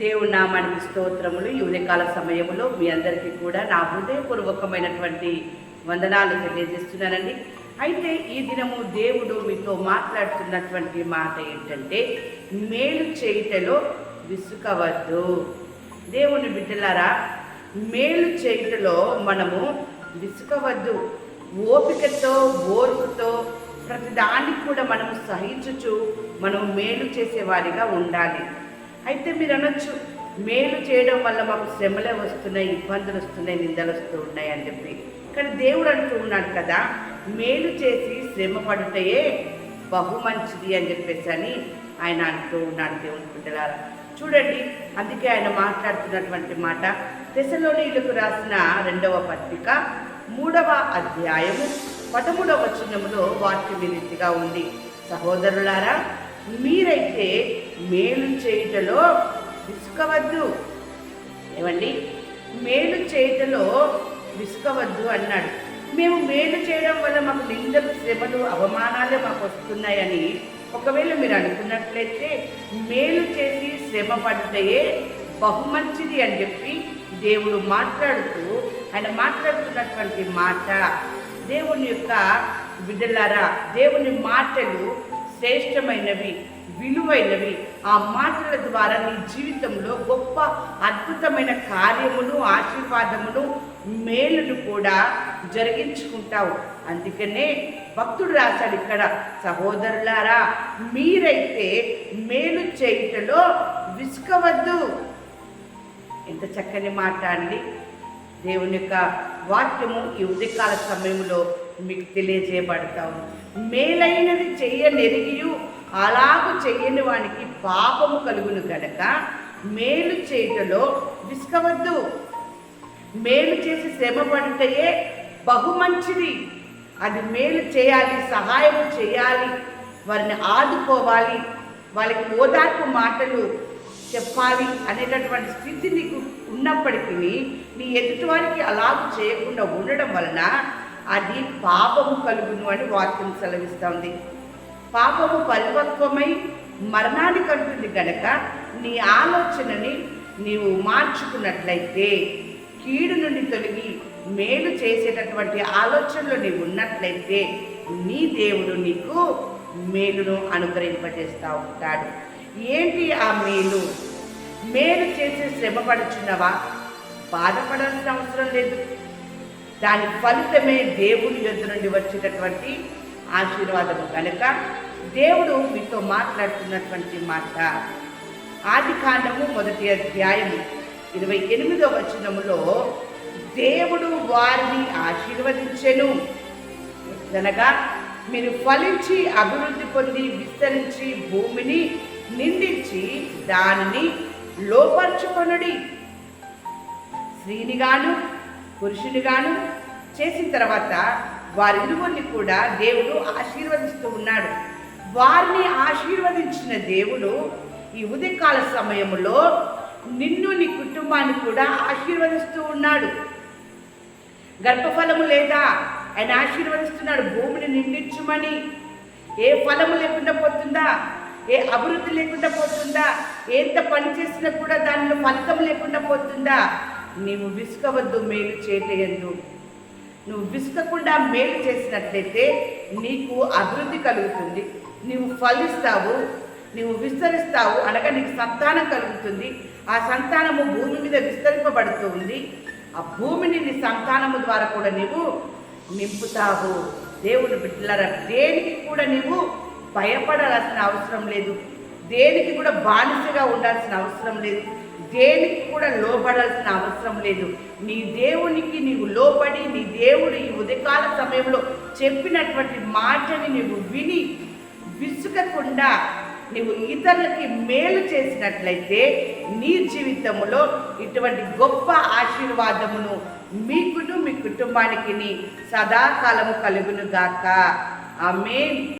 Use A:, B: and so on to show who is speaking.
A: దేవుడు నామానికి స్తోత్రములు. ఈ ఉదయకాల సమయంలో మీ అందరికీ కూడా నా హృదయపూర్వకమైనటువంటి వందనాలు తెలియజేస్తున్నానండి. అయితే ఈ దినము దేవుడు మీతో మాట్లాడుతున్నటువంటి మాట ఏంటంటే మేలు చేయుటలో విసుకవద్దు దేవుని బిడ్డలారా మేలు చేయుటలో మనము విసుకవద్దు ఓపికతో ఓర్పుతో ప్రతిదానికి కూడా మనము సహించుచు మనం మేలు చేసేవారిగా ఉండాలి. అయితే మీరు అనొచ్చు మేలు చేయడం వల్ల మాకు శ్రమలే వస్తున్నాయి ఇబ్బందులు వస్తున్నాయి నిందలు వస్తూ ఉన్నాయి అని చెప్పి. కానీ దేవుడు అంటూ ఉన్నాడు కదా మేలు చేసి శ్రమ పడుటయే బహు మంచిది అని చెప్పేసి అని ఆయన అంటూ ఉన్నాడు దేవుని బిడ్డలారా. చూడండి అందుకే ఆయన మాట్లాడుతున్నటువంటి మాట. దశలోనీలకు రాసిన రెండవ పత్రిక మూడవ అధ్యాయము పదమూడవ వచనములో వాక్యం రీతిగా ఉంది. సహోదరులారా మీరైతే మేలు చేయుటలో విసుకవద్దు ఏమండి? మేలు చేయటలో విసుకవద్దు అన్నాడు. మేము మేలు చేయడం వల్ల మాకు నిందలు శ్రమలు అవమానాలే మాకు వస్తున్నాయని ఒకవేళ మీరు అనుకున్నట్లయితే మేలు చేసి శ్రమ పడితే బహుమంచిది అని చెప్పి దేవుడు మాట్లాడుతూ ఆయన మాట్లాడుతున్నటువంటి మాట దేవుని యొక్క బిడ్డలారా దేవుని మాటలు శ్రేష్టమైనవి విలువైనవి. ఆ మాటల ద్వారా నీ జీవితంలో గొప్ప అద్భుతమైన కార్యమును ఆశీర్వాదమును మేలును కూడా జరిగించుకుంటావు. అందుకనే భక్తుడు రాశాడు ఇక్కడ సహోదరులారా మీరైతే మేలు చేయుటలో విసుకవద్దు ఎంత చక్కని మాట అండి. దేవుని యొక్క వాక్యము ఈ ఉదయకాల సమయంలో మీకు తెలియజేయబడతాము మేలైనది చెయ్యనెరిగియు అలాగు చెయ్యని వానికి పాపము కలుగును గనక మేలు చేయటలో విసుకవద్దు మేలు చేసి శ్రమ పడితేయే బహు మంచిది అది మేలు చేయాలి సహాయం చేయాలి వారిని ఆదుకోవాలి వాళ్ళకి ఓదార్పు మాటలు చెప్పాలి అనేటటువంటి స్థితి నీకు ఉన్నప్పటికీ నీ ఎదుటివారికి అలాగూ చేయకుండా ఉండడం వలన అది పాపము కలుగును అని వాక్యం సెలవిస్తోంది. పాపము పరిపక్వమై మరణాన్ని అంటుంది కనుక నీ ఆలోచనని నీవు మార్చుకున్నట్లయితే కీడు నుండి తొలగి మేలు చేసేటటువంటి ఆలోచనలో నీవు ఉన్నట్లయితే నీ దేవుడు నీకు మేలును అనుగ్రహింపజేస్తూ ఉంటాడు. ఏంటి ఆ మేలు? మేలు చేసి శ్రమపడుచున్నవా బాధపడాల్సిన అవసరం లేదు. దాని ఫలితమే దేవుని ఎదురు నుండి వచ్చేటటువంటి ఆశీర్వాదము కనుక దేవుడు మీతో మాట్లాడుతున్నటువంటి మాట. ఆది కాండము మొదటి అధ్యాయము ఇరవై ఎనిమిదవ వచనములో దేవుడు వారిని ఆశీర్వదించెను. అనగా మీరు ఫలించి అభివృద్ధి పొంది విస్తరించి భూమిని నిందించి దానిని లోపరుచుకొనుడి. పురుషుని గాను చేసిన తర్వాత వారిరువురిని కూడా దేవుడు ఆశీర్వదిస్తూ ఉన్నాడు. వారిని ఆశీర్వదించిన దేవుడు ఈ ఉదయకాల సమయంలో నిన్ను నీ కుటుంబాన్ని కూడా ఆశీర్వదిస్తూ ఉన్నాడు. గర్భఫలము లేదా? ఆయన ఆశీర్వదిస్తున్నాడు. భూమిని నిండించుమని. ఏ ఫలము లేకుండా పోతుందా? ఏ అభివృద్ధి లేకుండా పోతుందా? ఎంత పని చేసినా కూడా దానిలో ఫలితం లేకుండా పోతుందా? నీవు విసుకవద్దు మేలు చేతయందు నువ్వు విసుకకుండా మేలు చేసినట్లయితే నీకు అభివృద్ధి కలుగుతుంది. నువ్వు ఫలిస్తావు నువ్వు విస్తరిస్తావు అనగా నీకు సంతానం కలుగుతుంది. ఆ సంతానము భూమి మీద విస్తరింపబడుతూ ఉంది ఆ భూమిని నీ సంతానము ద్వారా కూడా నీవు నింపుతావు. దేవుని బిడ్డలరా దేనికి కూడా నీవు భయపడాల్సిన అవసరం లేదు. దేనికి కూడా బానిసగా ఉండాల్సిన అవసరం లేదు. దేనికి కూడా లోబడాల్సిన అవసరం లేదు. నీ దేవునికి నీవు లోబడి నీ దేవుడు ఈ ఉదయకాల సమయంలో చెప్పినటువంటి మాటని నీవు విని విసుగకుండా నీవు ఇతరులకి మేలు చేసినట్లయితే నీ జీవితంలో ఇటువంటి గొప్ప ఆశీర్వాదమును మీకును మీ కుటుంబానికి సదాకాలము కలుగును గాక ఆమె